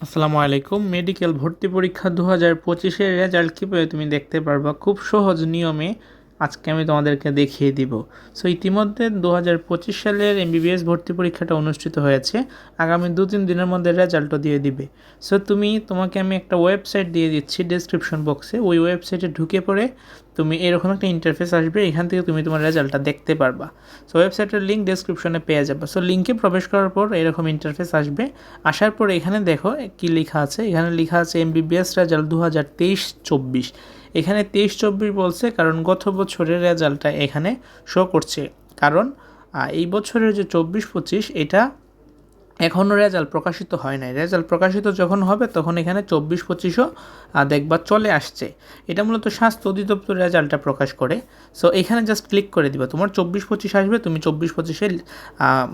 আসসালামু আলাইকুম। মেডিকেল ভর্তি পরীক্ষা দু হাজার পঁচিশের রেজাল্ট কীভাবে তুমি দেখতে পারবা? খুব সহজ নিয়মে আজকে আমি তোমাদেরকে দেখিয়ে দিব। সো, ইতিমধ্যে দু হাজার পঁচিশ সালের এমবিবিএস ভর্তি পরীক্ষাটা অনুষ্ঠিত হয়েছে। আগামী দু তিন দিনের মধ্যে রেজাল্টও দিয়ে দিবে। সো, তুমি, তোমাকে আমি একটা ওয়েবসাইট দিয়ে দিচ্ছি ডেসক্রিপশন বক্সে। ওই ওয়েবসাইটে ঢুকে পড়ে তুমি এরকম একটা ইন্টারফেস আসবে, এখান থেকে তুমি তোমার রেজাল্টটা দেখতে পারবা। সো ওয়েবসাইটের লিঙ্ক ডেসক্রিপশনে পেয়ে যাবে। সো লিঙ্কে প্রবেশ করার পর এরকম ইন্টারফেস আসবে। আসার পর এখানে দেখো কি লেখা আছে। এখানে লেখা আছে এম এমবিবিএস রেজাল্ট দু হাজার তেইশ চব্বিশ। এখানে তেইশ চব্বিশ বলছে কারণ গত বছরের রেজাল্টটা এখানে শো করছে। কারণ এই বছরের যে চব্বিশ পঁচিশ, এটা এখনও রেজাল্ট প্রকাশিত হয় নাই। রেজাল্ট প্রকাশিত যখন হবে, তখন এখানে চব্বিশ পঁচিশও দেখবার চলে আসছে। এটা মূলত স্বাস্থ্য অধিদপ্তর রেজাল্টটা প্রকাশ করে। সো এখানে জাস্ট ক্লিক করে দিবা। তোমার চব্বিশ পঁচিশ আসবে, তুমি চব্বিশ পঁচিশে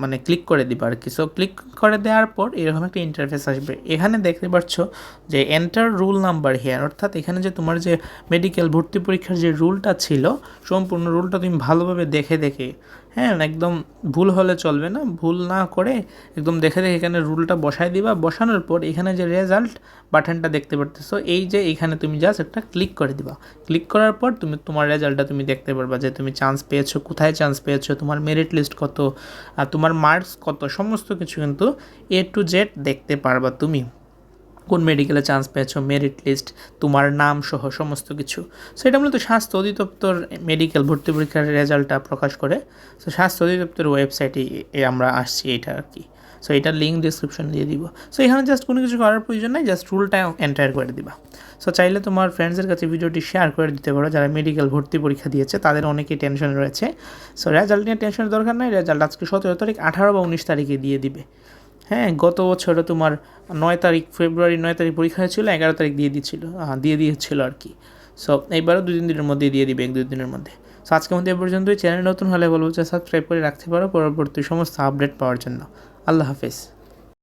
মানে ক্লিক করে দিবা আর কি সো ক্লিক করে দেওয়ার পর এরকম একটা ইন্টারফেস আসবে। এখানে দেখতে পাচ্ছ যে এন্টার রুল নাম্বার হেয়ার অর্থাৎ এখানে যে তোমার যে মেডিকেল ভর্তি পরীক্ষার যে রুলটা ছিল, সম্পূর্ণ রুলটা তুমি ভালোভাবে দেখে দেখে হ্যাঁ একদম ভুল হলে চলবে না। ভুল না করে একদম দেখে দেখে এখানে রুলটা বসাই দিবা। বসানোর পর এখানে যে রেজাল্ট বাটনটা দেখতে পারতেছো, এই যে এখানে তুমি জাস্ট একটা ক্লিক করে দিবা। ক্লিক করার পর তুমি, তোমার রেজাল্টটা তুমি দেখতে পারবা যে তুমি চান্স পেয়েছ, কোথায় চান্স পেয়েছ, তোমার মেরিট লিস্ট কত, আর তোমার মার্কস কত, সমস্ত কিছু কিন্তু এ টু জেড দেখতে পারবা তুমি। কোন মেডিকেলে চান্স পেয়েছ মেরিট লিস্ট তোমার নাম সহ সমস্ত কিছু। সো এটা মূলত স্বাস্থ্য অধিদপ্তর মেডিকেল ভর্তি পরীক্ষার রেজাল্টটা প্রকাশ করে। সো স্বাস্থ্য অধিদপ্তরের ওয়েবসাইটে আমরা আসছি এটা আর কি। সো এটার লিঙ্ক ডিসক্রিপশন দিয়ে দিব। সো এখানে জাস্ট কোনো কিছু করার প্রয়োজন নাই জাস্ট রুলটা এন্টার করে দিবা। সো চাইলে তোমার ফ্রেন্ডসের কাছে ভিডিওটি শেয়ার করে দিতে পারো। যারা মেডিকেল ভর্তি পরীক্ষা দিয়েছে, তাদের অনেকেই টেনশন রয়েছে। সো রেজাল্ট নিয়ে টেনশনের দরকার নাই। রেজাল্ট আজকে সতেরো তারিখ, আঠারো বা উনিশ তারিখে দিয়ে দিবে। হ্যাঁ গত বছর তোমার নয় তারিখ ফেব্রুয়ারি নয় তারিখ পরীক্ষা হয়েছিল, এগারো তারিখ দিয়ে দিচ্ছিল দিয়ে দিয়েছিল আর কি। সো এইবারও দুই তিন দিনের মধ্যে দিয়ে দিবে, এক দুই দিনের মধ্যে। সো আজকের মধ্যে এ পর্যন্তই। চ্যানেল নতুন হলে বলব যে সাবস্ক্রাইব করে রাখতে পারো, পরবর্তী সমস্ত আপডেট পাওয়ার জন্য। আল্লাহ হাফেজ।